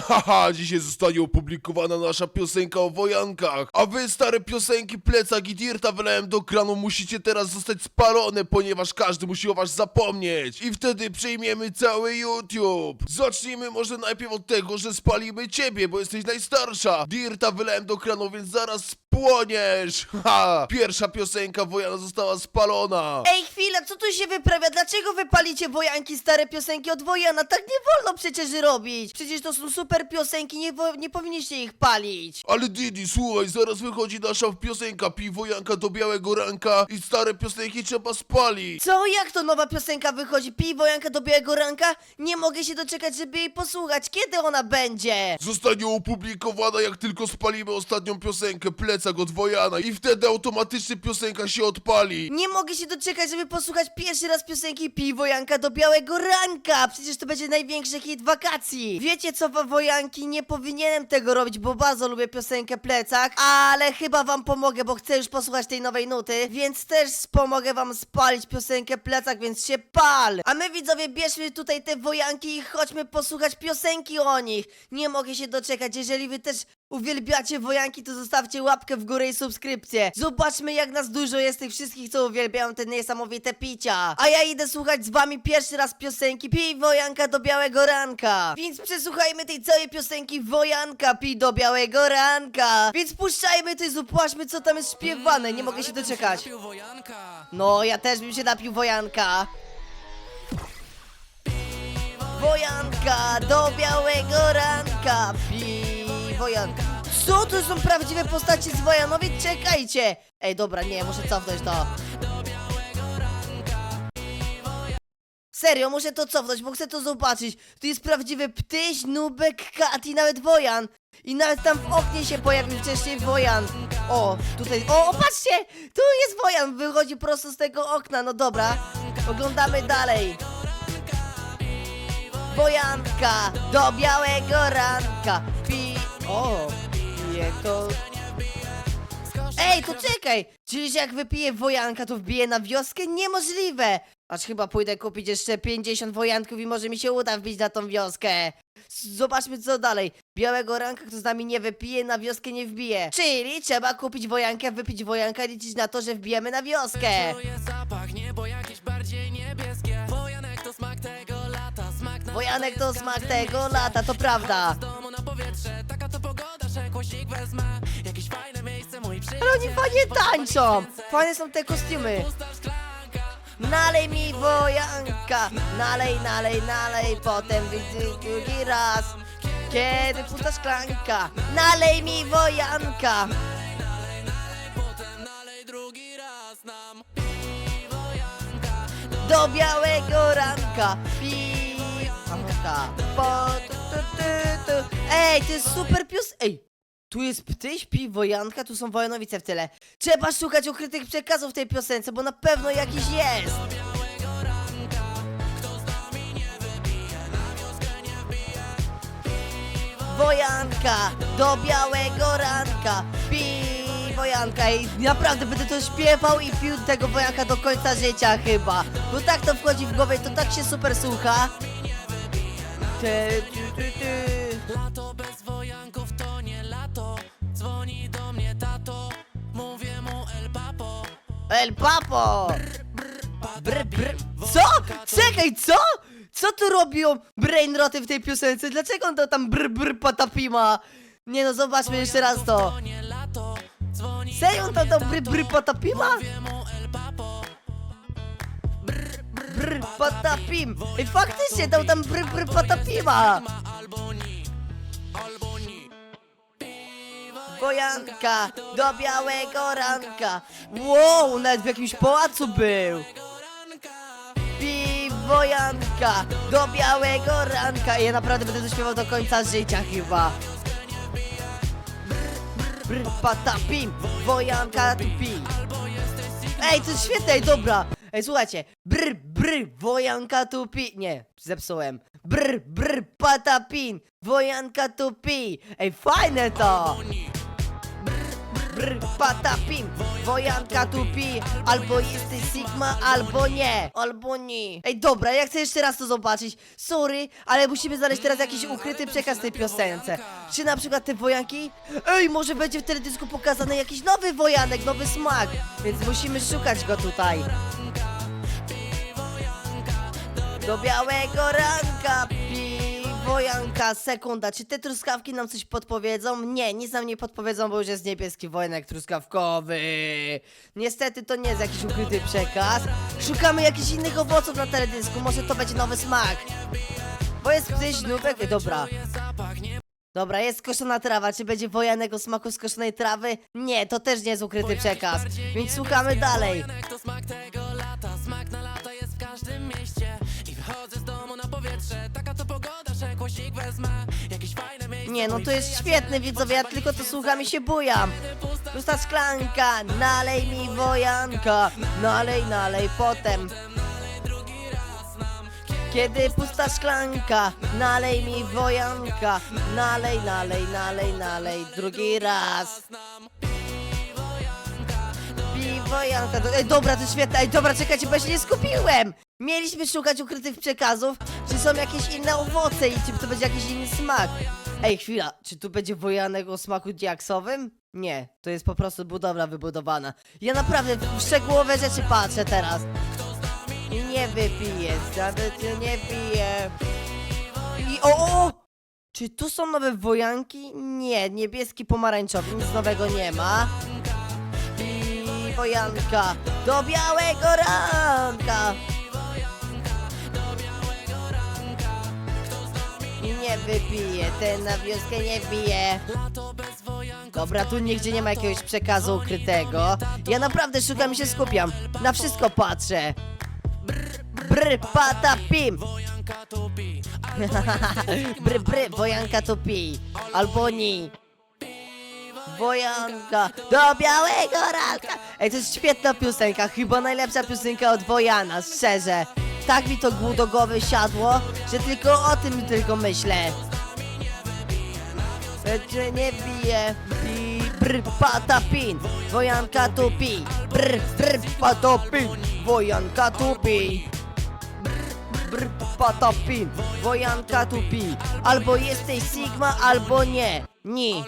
Haha, dzisiaj zostanie opublikowana nasza piosenka o wojankach. A wy, stare piosenki, plecak i dirta wylałem do kranu, musicie teraz zostać spalone, ponieważ każdy musi o was zapomnieć. I wtedy przejmiemy cały YouTube. Zacznijmy może najpierw od tego, że spalimy ciebie, bo jesteś najstarsza. Dirta wylałem do kranu, więc zaraz spłoniesz. Ha! Pierwsza piosenka Wojana została spalona. Ej, chwila, co tu się wyprawia? Dlaczego wy palicie wojanki, stare piosenki od Wojana? Tak nie wolno przecież robić. Przecież to są super piosenki, nie, wo- nie powinniście ich palić. Ale Didi, słuchaj, zaraz wychodzi nasza piosenka Piwo Janka do białego ranka i stare piosenki trzeba spalić. Co? Jak to nowa piosenka wychodzi? Pij wojanka do białego ranka? Nie mogę się doczekać, żeby jej posłuchać. Kiedy ona będzie? Zostanie opublikowana jak tylko spalimy ostatnią piosenkę Plecak od Wojana i wtedy automatycznie piosenka się odpali. Nie mogę się doczekać, żeby posłuchać pierwszy raz piosenki Pij wojanka do białego ranka. Przecież to będzie największy hit wakacji. Wiecie co, wo- wojanki? Nie powinienem tego robić, bo bardzo lubię piosenkę Plecak, ale chyba wam pomogę, bo chcę już posłuchać tej nowej nuty, więc też pomogę wam spalić piosenkę Plecak, więc się pal. A my widzowie bierzmy tutaj te wojanki i chodźmy posłuchać piosenki o nich. Nie mogę się doczekać, jeżeli wy też Uwielbiacie wojanki, to zostawcie łapkę w górę i subskrypcję. Zobaczmy jak nas dużo jest tych wszystkich, co uwielbiają te niesamowite picia. A ja idę słuchać z wami pierwszy raz piosenki Pij wojanka do białego ranka. Więc przesłuchajmy tej całej piosenki Wojanka pij do białego ranka. Więc puszczajmy to i zobaczmy co tam jest śpiewane. Nie mogę się doczekać. Napił wojanka. No, ja też bym się napił wojanka. Wojanka do białego ranka. Pij wojanka. Co to są prawdziwe postacie z Wojanowi? Czekajcie! Ej, dobra, nie, muszę cofnąć to. Serio, muszę to cofnąć, bo chcę to zobaczyć. Tu jest prawdziwy ptyś, nubek, kat i nawet Wojan. I nawet tam w oknie się pojawił wcześniej Wojan. O, tutaj, o, patrzcie! Tu jest Wojan, wychodzi prosto z tego okna, no dobra. Oglądamy dalej. Wojanka do białego ranka. O, pije to... Ej, to czekaj! Czyli, że jak wypiję wojanka, to wbiję na wioskę? Niemożliwe! Aż chyba pójdę kupić jeszcze 50 wojanków i może mi się uda wbić na tą wioskę. Zobaczmy co dalej. Białego ranka, kto z nami nie wypije, na wioskę nie wbije. Czyli trzeba kupić wojankę, wypić wojanka, liczyć na to, że wbijemy na wioskę. Czuję zapach, niebo jakieś bardziej niebieskie. Wojanek to smak tego lata, smak na Wojanek to smak tego lata, to prawda. Oni fajnie tańczą! Fajne są te kostiumy. Nalej mi wojanka, nalej, nalej, nalej, potem widzę drugi raz. Kiedy pusta szklanka, nalej mi wojanka. Do białego ranka, piwanka. Po, tu, tu, tu, tu. Ej, to jest super pios... Ej, tu jest ptyś, pi, wojanka, tu są wojanowice w tyle. Trzeba szukać ukrytych przekazów w tej piosence, bo na pewno jakiś jest. Wojanka, do białego ranka, pij wojanka i naprawdę będę to śpiewał i pił tego wojanka do końca życia chyba, bo tak to wchodzi w głowę, to tak się super słucha. Ty, ty, ty, ty. El Papo! Br, br. Co? Czekaj, co? Co tu robią brainroty w tej piosence? Dlaczego on to tam br br patapima? Nie no, zobaczmy jeszcze raz to. Serio on tam to br br patapima? Brr, patapim! I faktycznie dał tam brr, brr, patapima! Wojanka do białego ranka! Wow, nawet w jakimś pałacu był! Pi wojanka do białego ranka! Ja naprawdę będę to śpiewał do końca życia chyba! Brr, patapim! Wojanka tu pi! Ej, to jest świetne, dobra! Ej, słuchajcie! Brr, brr, wojanka tu pi! Nie, zepsułem! Brr, brr, patapin! Wojanka tu pi! Ej, fajne to! Brr, patapim, wojanka tu pi Albo jesteś Sigma, albo nie. Albo nie. Ej, dobra, ja chcę jeszcze raz to zobaczyć. Sorry, ale musimy znaleźć teraz jakiś ukryty przekaz tej piosence. Czy na przykład te wojanki? Ej, może będzie w teledysku pokazany jakiś nowy wojanek, nowy smak. Więc musimy szukać go tutaj. Do białego ranka piwo Janka, sekunda, czy te truskawki nam coś podpowiedzą? Nie, nic nam nie podpowiedzą, bo już jest niebieski wojanek truskawkowy. Niestety to nie jest jakiś ukryty przekaz. Szukamy jakichś innych owoców na teledysku, może to będzie nowy smak. Bo jest gdzieś nubek, dobra. Dobra, jest skoszona trawa, czy będzie wojanego smaku skoszonej trawy? Nie, to też nie jest ukryty przekaz, więc szukamy dalej. Nie, no to jest świetne, widzowie, ja tylko to słucham i się bujam. Pusta szklanka, nalej mi wojanka, nalej, nalej potem. Kiedy pusta szklanka, nalej mi wojanka, nalej, nalej, nalej, nalej, drugi raz. Do... Ej, dobra, to świetne, ej, dobra, czekajcie, bo ja się nie skupiłem! Mieliśmy szukać ukrytych przekazów, czy są jakieś inne owoce i czy to będzie jakiś inny smak. Ej, chwila, czy tu będzie wojanek o smaku diaksowym? Nie, to jest po prostu budowla wybudowana. Ja naprawdę w szczegółowe rzeczy patrzę teraz. I nie wypiję, nawet nie piję. I o, o! Czy tu są nowe wojanki? Nie, niebieski, pomarańczowy, nic nowego nie ma. Wojanka do białego ranka. Nie wypije, ten na wioskę nie pije. Dobra, tu nigdzie nie ma jakiegoś przekazu ukrytego. Ja naprawdę szukam i się skupiam. Na wszystko patrzę. Brr, pata, pim. Bry, bry, wojanka to pi. Albo ni. Wojanka do białego ranka. Ej, to jest świetna piosenka, chyba najlepsza piosenka od Wojana, szczerze. Tak mi to do siadło, że tylko o tym tylko myślę. Że nie bije i brr patapin, wojanka tu pi, brr brr wojanka tu pi. Brr patapin, wojanka tu pi. Albo jesteś Sigma, albo nie. Nie.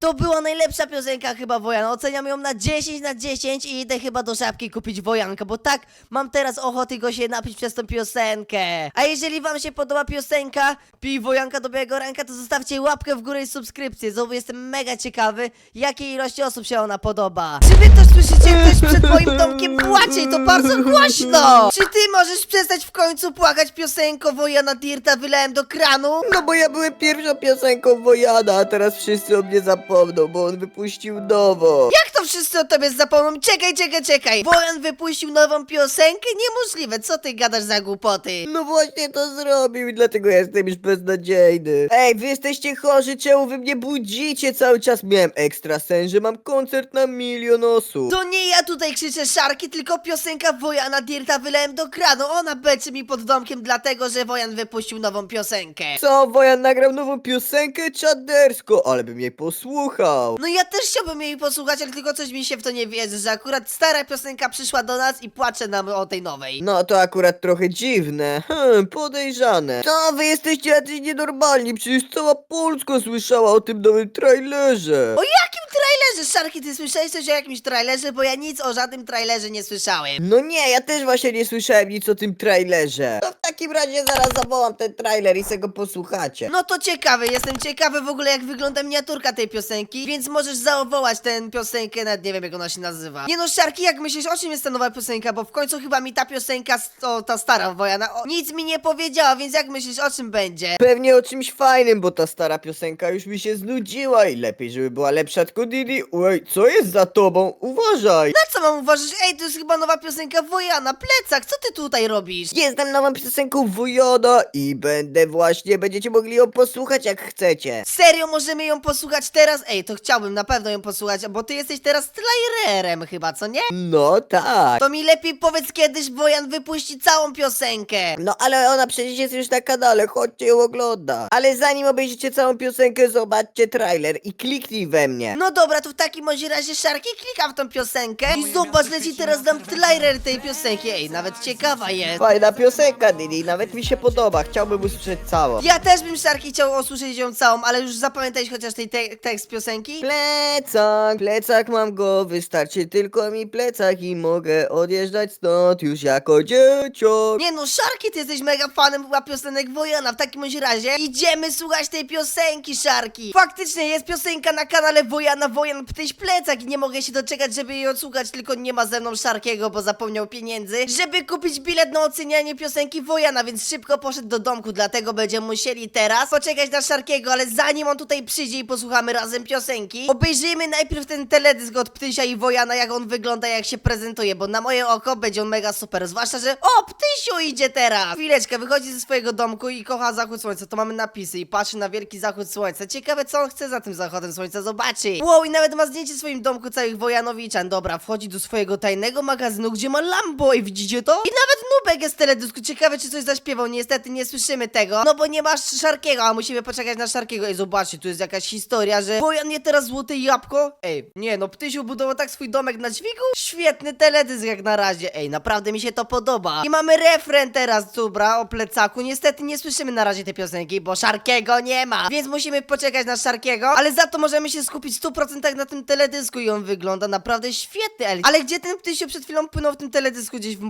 To była najlepsza piosenka chyba Wojana. Oceniam ją na 10 na 10 i idę chyba do żabki kupić Wojanka, bo tak mam teraz ochotę go się napić przez tą piosenkę. A jeżeli wam się podoba piosenka Pij Wojanka do białego ranka, to zostawcie łapkę w górę i subskrypcję. Znowu jestem mega ciekawy, jakiej ilości osób się ona podoba. Czy wy też słyszycie, ktoś przed moim domkiem płacze i to bardzo głośno? Czy ty możesz przestać w końcu płakać piosenką Wojana Dirta wylałem do kranu? No bo ja byłem pierwszą piosenką Wojana, a teraz wszyscy o mnie zapomną, bo on wypuścił nową. Jak to wszyscy o tobie zapomną? Czekaj, czekaj, czekaj! Wojan wypuścił nową piosenkę? Niemożliwe, co ty gadasz za głupoty? No właśnie to zrobił i dlatego ja jestem już beznadziejny. Ej, wy jesteście chorzy, czemu wy mnie budzicie cały czas? Miałem ekstra sen, że mam koncert na milion osób. To nie ja tutaj krzyczę szarki, tylko piosenka Wojana Dirta wylałem do kranu. Ona beczy mi pod domkiem dlatego, że Wojan wypuścił nową piosenkę. Co, Wojan nagrał nową piosenkę czadersko, ale bym jej posłuchał. No ja też chciałbym jej posłuchać, ale tylko coś mi się w to nie wierzy, że akurat stara piosenka przyszła do nas i płacze nam o tej nowej. No to akurat trochę dziwne, hmm, podejrzane. Co, wy jesteście jacyś nienormalni, przecież cała Polska słyszała o tym nowym trailerze. O jakim trailerze, Szarki, ty słyszałeś coś o jakimś trailerze? Bo ja nic o żadnym trailerze nie słyszałem. No nie, ja też właśnie nie słyszałem nic o tym trailerze. W takim razie zaraz zawołam ten trailer i se go posłuchacie. No to ciekawy, jestem ciekawy w ogóle jak wygląda miniaturka tej piosenki, więc możesz zawołać tę piosenkę, nawet nie wiem jak ona się nazywa. Nie no, Szarki, jak myślisz, o czym jest ta nowa piosenka? Bo w końcu chyba mi ta piosenka, o, ta stara Wojana, o, nic mi nie powiedziała, więc jak myślisz, o czym będzie? Pewnie o czymś fajnym, bo ta stara piosenka już mi się znudziła i lepiej, żeby była lepsza tylko Didi. Ej, co jest za tobą? Uważaj! Na co mam uważać? Ej, to jest chyba nowa piosenka Wojana, plecak, co ty tutaj robisz? Jestem nową piosenką Wujona i będę właśnie, będziecie mogli ją posłuchać jak chcecie. Serio, możemy ją posłuchać teraz? Ej, to chciałbym na pewno ją posłuchać, bo ty jesteś teraz trailerem chyba, co nie? No tak. To mi lepiej powiedz kiedyś Wojan wypuści całą piosenkę. No ale ona przecież jest już na kanale, chodźcie ją oglądać. Ale zanim obejrzycie całą piosenkę, zobaczcie trailer i kliknij we mnie. No dobra, to w takim bądź razie Szarki klika w tą piosenkę i zobacz, leci teraz dam trailer tej piosenki. Ej, nawet ciekawa jest. Fajna piosenka, Didi, nawet mi się podoba, chciałbym usłyszeć całą. Ja też bym Szarki chciał usłyszeć ją całą, ale już zapamiętałeś chociaż tej te tekst piosenki? Plecak, plecak mam go, wystarczy tylko mi plecak i mogę odjeżdżać stąd już jako dzieciak. Nie no, Szarki, ty jesteś mega fanem chyba piosenek Wojana. W takim bądź razie idziemy słuchać tej piosenki, Szarki. Faktycznie jest piosenka na kanale Wojana, Wojan Ptyś Plecak i nie mogę się doczekać, żeby jej odsłuchać, tylko nie ma ze mną Szarkiego, bo zapomniał pieniędzy, żeby kupić bilet na ocenianie piosenki Wojana, więc szybko poszedł do domku, dlatego będziemy musieli teraz poczekać na Szarkiego, ale zanim on tutaj przyjdzie i posłuchamy razem piosenki, obejrzyjmy najpierw ten teledysk od Ptysia i Wojana, jak on wygląda, jak się prezentuje, bo na moje oko będzie on mega super, zwłaszcza, że o, Ptysiu idzie teraz! Chwileczkę, wychodzi ze swojego domku i kocha zachód słońca, to mamy napisy i patrzy na wielki zachód słońca. Ciekawe, co on chce za tym zachodem słońca zobaczyć. Wow, i nawet ma zdjęcie w swoim domku całych Wojanowiczan. Dobra, wchodzi do swojego tajnego magazynu, gdzie ma Lambo i widzicie to? I nawet Nubek jest w teledysku, ciekawe, czy coś zaśpiewał, niestety nie słyszymy tego, no bo nie masz Szarkiego, a musimy poczekać na Szarkiego. Ej, zobaczcie, tu jest jakaś historia, że Wojan je teraz złote jabłko? Ej, nie no, Ptysiu budował tak swój domek na dźwigu? Świetny teledysk jak na razie, ej, naprawdę mi się to podoba. I mamy refren teraz, dobra, o plecaku. Niestety nie słyszymy na razie tej piosenki, bo Szarkiego nie ma, więc musimy poczekać na Szarkiego, ale za to możemy się skupić w 100% na tym teledysku i on wygląda naprawdę świetny, ale, ale gdzie ten Ptysiu przed chwilą płynął w tym teledysku gdzieś w